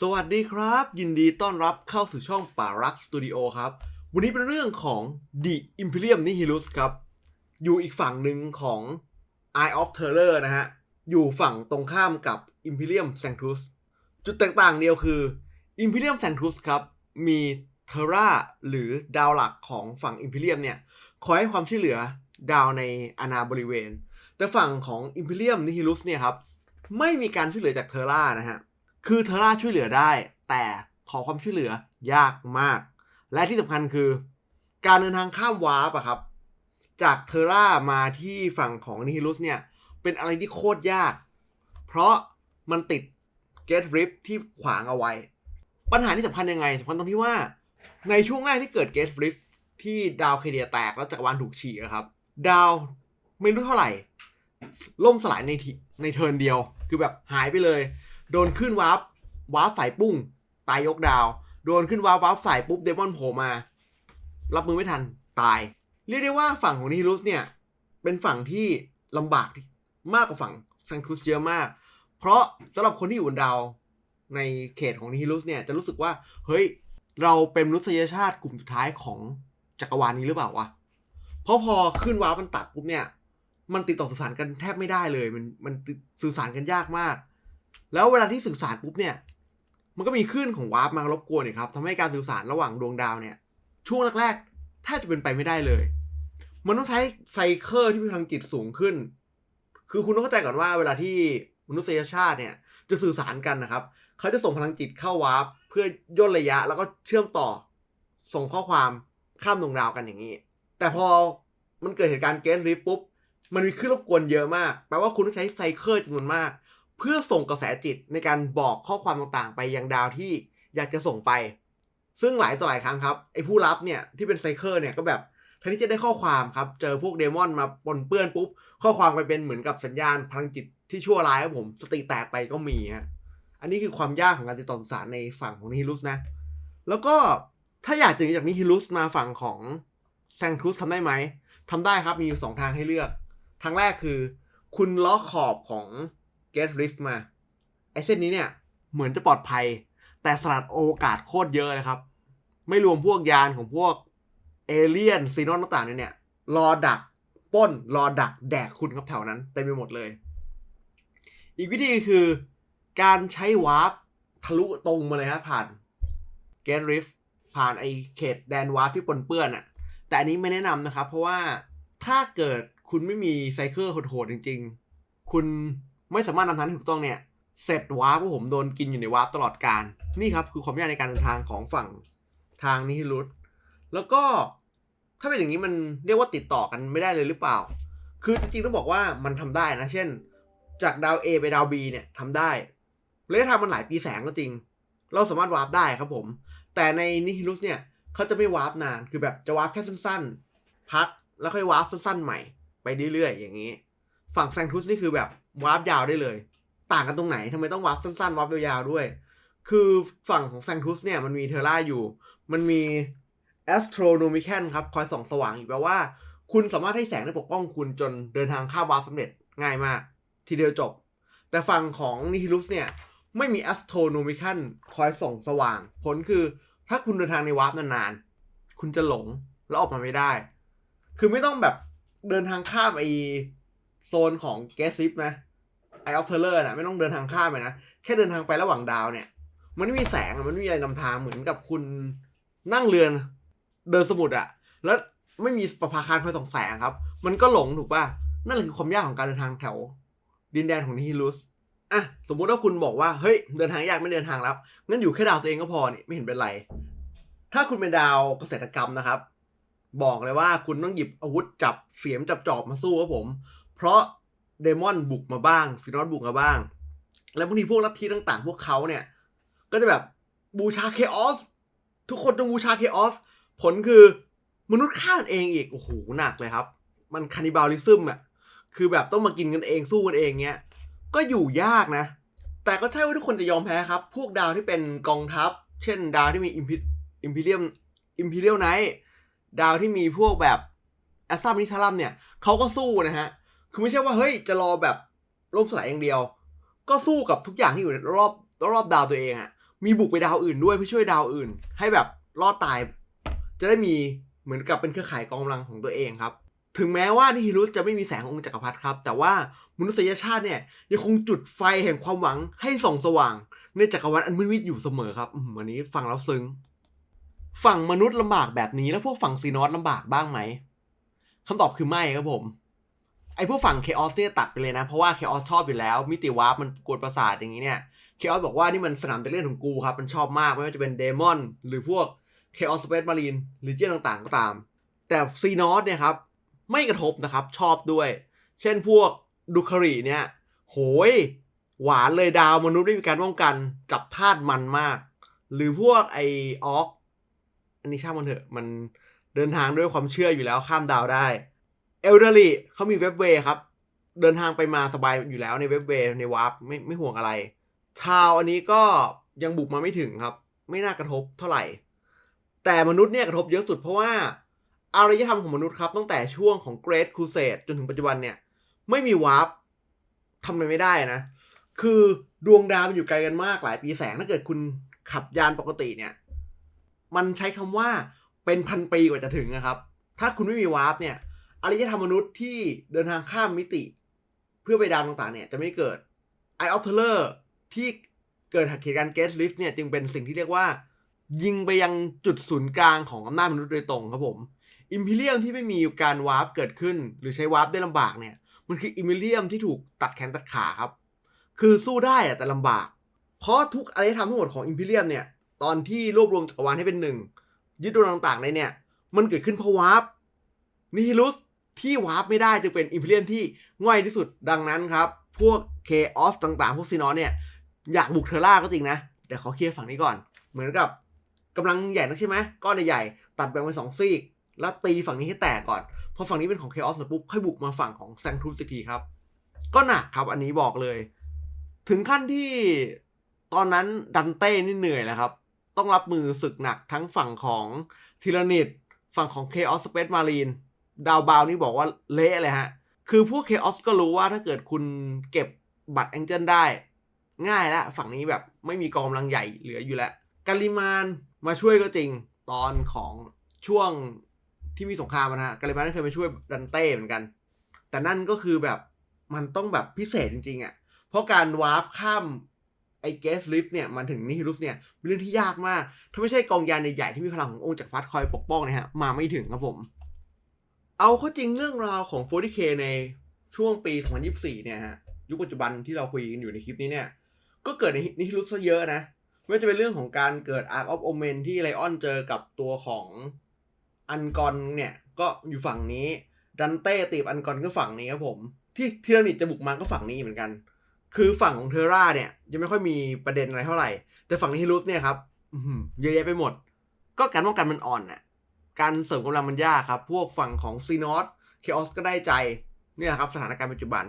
สวัสดีครับ ยินดีต้อนรับเข้าสู่ช่องป่ารักสตูดิโอครับ วันนี้เป็นเรื่องของ The Imperium Nihilus ครับ อยู่อีกฝั่งหนึ่งของ Eye of Terror นะฮะ อยู่ฝั่งตรงข้ามกับ Imperium Sanctus จุดแตกต่างเดียวคือ Imperium Sanctus ครับ มีเทราหรือดาวหลักของฝั่ง Imperium เนี่ยคอยให้ความช่วยเหลือดาวในอาณาบริเวณ แต่ฝั่งของ Imperium Nihilus เนี่ยครับ ไม่มีการช่วยเหลือจากเทรานะฮะ คือเทอร่าช่วยเหลือได้ แต่ขอความช่วยเหลือยากมาก และที่สำคัญคือ การเดินทางข้ามวาร์ปอะครับ จากเทอร่ามาที่ฝั่งของนิฮิลุสเนี่ย เป็นอะไรที่โคตรยาก เพราะมันติดเกตริฟที่ขวางเอาไว้ ปัญหาที่สำคัญยังไงสำคัญตรงที่ว่า ในช่วงแรกที่เกิดเกตริฟที่ดาวเคเดียแตกแล้วจักรวาลถูกฉีกอะครับ ดาวไม่รู้เท่าไหร่ ล่มสลายในในเทิร์นเดียว คือแบบหายไปเลย โดนขึ้นวาร์ปวาร์ปฝ่ายปุ้ง ตายยกดาว โดนขึ้นวาร์ปวาร์ปฝ่ายปุ๊บเดมอนโผล่มา รับมือไม่ทันตาย เรียกได้ว่าฝั่งของนิฮิลุสเนี่ย เป็นฝั่งที่ลำบากมากกว่าฝั่งซังครุสเยอะมาก เพราะสำหรับคนที่อยู่บนดาวในเขตของนิฮิลุสเนี่ยจะรู้สึกว่า เฮ้ย เราเป็นมนุษยชาติกลุ่มสุดท้ายของจักรวาลนี้หรือเปล่าวะเพราะพอขึ้นวาร์ปมันตัดปุ๊บเนี่ย มันติดต่อสื่อสารกันแทบไม่ได้เลย มันมันสื่อสารกันยากมาก แล้วเวลาที่สื่อสารปุ๊บเนี่ย มันก็มีคลื่นของวาร์ปมารบกวนเนี่ยครับทำให้การสื่อสารระหว่างดวงดาวเนี่ย ช่วงแรกๆแทบจะเป็นไปไม่ได้เลย มันต้องใช้ไซเคิลที่มีพลังจิตสูงขึ้น คือคุณต้องเข้าใจก่อนว่าเวลาที่มนุษยชาติเนี่ยจะสื่อสารกันนะครับ เขาจะส่งพลังจิตเข้าวาร์ปเพื่อย่นระยะแล้วก็เชื่อมต่อ ส่งข้อความข้ามดวงดาวกันอย่างนี้ แต่พอมันเกิดเหตุการณ์เกสริฟปุ๊บ มันมีคลื่นรบกวนเยอะมาก แปลว่าคุณต้องใช้ไซเคิลจำนวนมาก พื่อส่งกระแสจิตในการบอกข้อความต่างๆ ไปยังดาวที่อยากจะส่งไป ซึ่งหลายต่อหลายครั้งครับไอ้ผู้รับเนี่ยที่เป็นไซเคิลเนี่ยก็แบบแทนที่จะได้ข้อความครับ เจอพวกเดมอนมาปนเปื้อนปุ๊บ ข้อความกลายเป็นเหมือนกับสัญญาณพลังจิตที่ชั่วร้ายครับผมสติแตกไปก็มีฮะอันนี้คือความยากของการติดต่อสื่อสารในฝั่งของนิฮิลุสนะ แล้วก็ถ้าอยากจะหนีจากนิฮิลุสมาฝั่งของแซงครุสทำได้ไหมทำได้ครับมีอยู่สองทางให้เลือก ทางแรกคือ คุณล็อกขอบของ Get Rift มา ไอ้เส้นนี้เนี่ย เหมือนจะปลอดภัย แต่สลัดโอกาสโคตรเยอะเลยครับ ไม่รวมพวกยานของพวกเอเลียนซีนอนต่างๆเนี่ย รอดักป้น รอดักแดกคุณครับแถวนั้นเต็มไปหมดเลย อีกวิธีคือการใช้วาร์ปทะลุตรงมาเลยครับผ่าน Get Rift ผ่านไอเขตแดนวาร์ปที่ปนเปื้อนอะแต่อันนี้ไม่แนะนำนะครับ เพราะว่าถ้าเกิดคุณไม่มีไซเคิลโหดๆจริง ๆ คุณ ไม่สามารถนำทางที่ถูกต้องเนี่ยเสร็จวาร์ปผมโดนกินอยู่ในวาร์ปตลอดการ นี่ครับคือความยากในการเดินทางของฝั่งทางนิฮิลุสแล้วก็ถ้าเป็นอย่างนี้มันเรียกว่าติดต่อกันไม่ได้เลยหรือเปล่า คือจริงๆต้องบอกว่ามันทำได้นะ เช่น จากดาว A ไปดาว B เนี่ยทำได้ระยะทางมันหลายปีแสงก็จริง เราสามารถวาร์ปได้ครับผม แต่ในนิฮิลุสเนี่ยเขาจะไม่วาร์ปนาน คือแบบจะวาร์ปแค่สั้นๆ พักแล้วค่อยวาร์ปสั้นๆใหม่ไปเรื่อยๆอย่างนี้ ฝั่งแซงทุสนี่คือแบบวาร์ปยาวได้เลย ต่างกันตรงไหนทำไมต้องวาร์ปสั้นๆวาร์ปยาวๆด้วย คือฝั่งของแซงทุสเนี่ยมันมีเทอร่าอยู่ มันมี astronomican ครับคอยส่องสว่างอยู่แปลว่า คุณสามารถให้แสงได้ปกป้องคุณจนเดินทางข้ามวาร์ปสำเร็จง่ายมาก ทีเดียวจบ แต่ฝั่งของนิฮิลุสเนี่ยไม่มี astronomican คอยส่องสว่าง ผลคือถ้าคุณเดินทางในวาร์ปนานๆ คุณจะหลงแล้วออกมาไม่ได้ คือไม่ต้องแบบเดินทางข้ามไอ โซนของแกซิปนะไอออฟเทเลอร์นะไม่ต้องเดินทางข้ามไปนะ แค่เดินทางไประหว่างดาวเนี่ย มันไม่มีแสงมันไม่มีอะไรนำทางเหมือนกับคุณนั่งเรือนเดินสมุทรอะแล้วไม่มีประภาคารคอยส่องแสงครับ มันก็หลงถูกป่ะ นั่นแหละคือความยากของการเดินทางแถว ดินแดนของนิฮิลุสอะสมมุติว่าคุณบอกว่าเฮ้ยเดินทางยากไม่เดินทางแล้วงั้นอยู่แค่ดาวตัวเองก็พอนี่ไม่เห็นเป็นไร ถ้าคุณเป็นดาวเกษตรกรรมนะครับ บอกเลยว่าคุณต้องหยิบอาวุธจับเสียมจับจอบมาสู้ครับผม เพราะเดมอนบุกมาบ้างซีนอสบุกมาบ้าง แล้วบางทีพวกลัทธิต่างๆ พวกเขาเนี่ย ก็จะแบบบูชาเคออสทุกคนต้องบูชาเคออสผลคือมนุษย์ฆ่ากันเองอีก โอ้โห หนักเลยครับ มันคานิบาลิซึมอะคือแบบต้องมากินกันเองสู้กันเองเนี้ย ก็อยู่ยากนะ แต่ก็ใช่ว่าทุกคนจะยอมแพ้ครับ พวกดาวที่เป็นกองทัพ เช่น ดาวที่มีอิมพิอิมพีเรียมอิมพีเรียลไนท์ดาวที่มีพวกแบบแอสซัมนิทารัมเนี่ยเขาก็สู้นะฮะ คือไม่ใช่ว่าเฮ้ยจะรอแบบล่มสลายอย่างเดียว ก็สู้กับทุกอย่างที่อยู่รอบรอบดาวตัวเองอะมีบุกไปดาวอื่นด้วยเพื่อช่วยดาวอื่น ให้แบบรอดตาย จะได้มีเหมือนกับเป็นเครือข่ายกองกำลังของตัวเองครับ ถึงแม้ว่านิฮิรุสจะไม่มีแสงองค์จักรพรรดิครับ แต่ว่ามนุษยชาติเนี่ยยังคงจุดไฟแห่งความหวังให้ส่องสว่าง ในจักรวรรดิอันมืดมิดอยู่เสมอครับอันนี้ฟังแล้วซึ้งฝั่งมนุษย์ลำบากแบบนี้แล้วพวกฝั่งซีนอสลำบากบ้างไหมคำตอบคือไม่ครับผม ไอ้พวกฝั่งเคออสเนี่ยตัดไปเลยนะ เพราะว่าเคออสชอบอยู่แล้ว มิติวาร์ปมันกวนประสาทอย่างนี้เนี่ยเคออสบอกว่านี่มันสนามเด็กเล่นของกูครับ มันชอบมากไม่ว่าจะเป็นเดมอนหรือพวกเคออสสเปซมารีนหรือเจียนต่างๆ ก็ตาม แต่ซีนอสเนี่ยครับ ไม่กระทบนะครับชอบด้วย เช่นพวกดูคาริเนี่ย โหย หวานเลยดาวมนุษย์ไม่มีการป้องกันจับธาตุมันมาก หรือพวกไอออกอันนี้ช่างมันเถอะมันเดินทางด้วยความเชื่ออยู่แล้วข้ามดาวได้ เอลเดอรีเขามีเว็บเวย์ครับ เดินทางไปมาสบายอยู่แล้วในเว็บเวย์ในวาร์ปไม่ไม่ห่วงอะไร ทาวอันนี้ก็ยังบุกมาไม่ถึงครับ ไม่น่ากระทบเท่าไหร่ แต่มนุษย์เนี่ยกระทบเยอะสุดเพราะว่าอารยธรรมของมนุษย์ครับ ตั้งแต่ช่วงของ Great Crusade จนถึงปัจจุบันเนี่ย ไม่มีวาร์ปทำอะไรไม่ได้นะ คือดวงดาวมันอยู่ไกลกันมากหลายปีแสงถ้าเกิดคุณขับยานปกติเนี่ย มันใช้คำว่าเป็นพันปีกว่าจะถึงนะครับ ถ้าคุณไม่มีวาร์ปเนี่ย อารยธรรมมนุษย์ที่เดินทางข้ามมิติ เพื่อไปดาวต่างๆเนี่ยจะไม่เกิด Eye of Terror ที่เกิดเหตุการณ์ Gate Rift เนี่ยจึงเป็นสิ่งที่เรียกว่า ยิงไปยังจุดศูนย์กลางของอำนาจมนุษย์โดยตรงครับผมอิมพีเรียมที่ไม่มีการวาร์ปเกิดขึ้น หรือใช้วาร์ปได้ลำบากเนี่ยมันคืออิมพีเรียมที่ถูกตัดแขนตัดขาครับ คือสู้ได้แต่ลำบาก เพราะทุกอารยธรรมทั้งหมดของอิมพีเรียมเนี่ยตอนที่รวบรวมจักรวาลให้เป็นหนึ่งยึดดวงต่างๆในเนี่ย มันเกิดขึ้นเพราะวาร์ปนิฮิลุส ที่วาร์ปไม่ได้จึงเป็นอิมพีเรียมที่ง่อยที่สุดดังนั้นครับ พวกเคออสต่างๆ พวกซีนอสเนี่ย อยากบุกเทอร่าก็จริงนะ แต่ขอเคลียร์ฝั่งนี้ก่อน เหมือนกับกำลังใหญ่นักใช่ไหมก้อนใหญ่ๆตัดแบ่งเป็นสองซีก แล้วตีฝั่งนี้ให้แตกก่อนพอฝั่งนี้เป็นของเคออสปุ๊บค่อยบุกมาฝั่งของแซงทูสสักทีครับ ก็หนักครับอันนี้บอกเลย ถึงขั้นที่ตอนนั้นดันเต้นี่เหนื่อยแล้วครับ ต้องรับมือศึกหนักทั้งฝั่งของทีรนิตฝั่งของ Chaos Space Marine ดาวบาวนี่บอกว่าเละเลยฮะ คือพวก Chaos ก็รู้ว่าถ้าเกิดคุณเก็บบัตรแองเจิลได้ ง่ายแล้วฝั่งนี้แบบไม่มีกองกำลังใหญ่เหลืออยู่แล้วกาลิมานมาช่วยก็จริงตอนของช่วงที่มีสงครามนะฮะกาลิมานก็เคยมาช่วยดันเต้เหมือนกัน แต่นั่นก็คือแบบมันต้องแบบพิเศษจริงๆอะ่ะ เพราะการวาร์ปข้ามไอ้เกสลิฟเนี่ยมาถึงนิฮิรุสเนี่ยเป็นเรื่องที่ยากมาก ถ้าไม่ใช่กองยานใหญ่ๆที่มีพลังขององค์จักรพรรดิคอยปกป้องเนะฮะมาไม่ถึงครับผม เอาข้าจริงเรื่องราวของ 40K ในช่วงปี 2024 เนี่ยฮะ ยุคปัจจุบันที่เราคุยกันอยู่ในคลิปนี้เนี่ย ก็เกิดในนิฮิรุสซะเยอะนะ ไม่ว่าจะเป็นเรื่องของการเกิด Arc of Omen ที่ไลออนเจอกับตัวของอันกอนเนี่ย ก็อยู่ฝั่งนี้ ดันเต้ตีบอันกอนก็ฝั่งนี้ครับผม ที่ทีรนิตจะบุกมาก็ฝั่งนี้เหมือนกัน คือฝั่งของเทราเนี่ยยังไม่ค่อยมีประเด็นอะไรเท่าไหร่ แต่ฝั่งนิฮิรุสเนี่ยครับเยอะแยะไปหมด ก็การป้องกันมันอ่อนน่ะ การเสริมกำลังมันยากครับ พวกฝั่งของซีนอสเคออสก็ได้ใจนี่แหละครับสถานการณ์ปัจจุบัน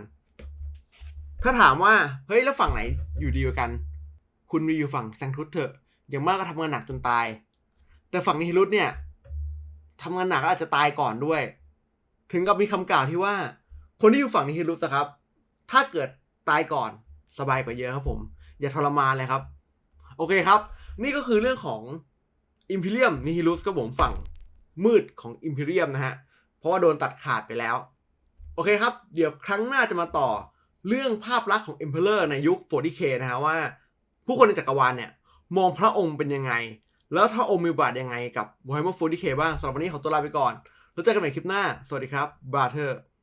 ถ้าถามว่าเฮ้ยแล้วฝั่งไหนอยู่ดีกว่ากัน คุณมีอยู่ฝั่งแซงทุตเถอะ อย่างมากก็ทำงานหนักจนตาย แต่ฝั่งนิฮิรุสเนี่ยทำงานหนักก็อาจจะตายก่อนด้วย ถึงกับมีคำกล่าวที่ว่า คนที่อยู่ฝั่งนิฮิรุสอะครับ ถ้าเกิดตายก่อนสบายกว่าเยอะครับผม อย่าทรมานเลยครับ โอเคครับ นี่ก็คือเรื่องของอิมพีเรียมนิฮิลุสก็ผมฝั่ง มืดของอิมพีเรียมนะฮะ เพราะว่าโดนตัดขาดไปแล้ว โอเคครับ เดี๋ยวครั้งหน้าจะมาต่อเรื่องภาพลักษณ์ของ Emperor ในยุค 40K นะฮะว่า ผู้คนในจักรวาลเนี่ย มองพระองค์เป็นยังไง แล้วถ้าองค์มีบาทยังไงกับ Warhammer 40K บ้างสำหรับวันนี้ขอตัวลาไปก่อน แล้วเจอกันใหม่คลิปหน้า สวัสดีครับบราเธอร์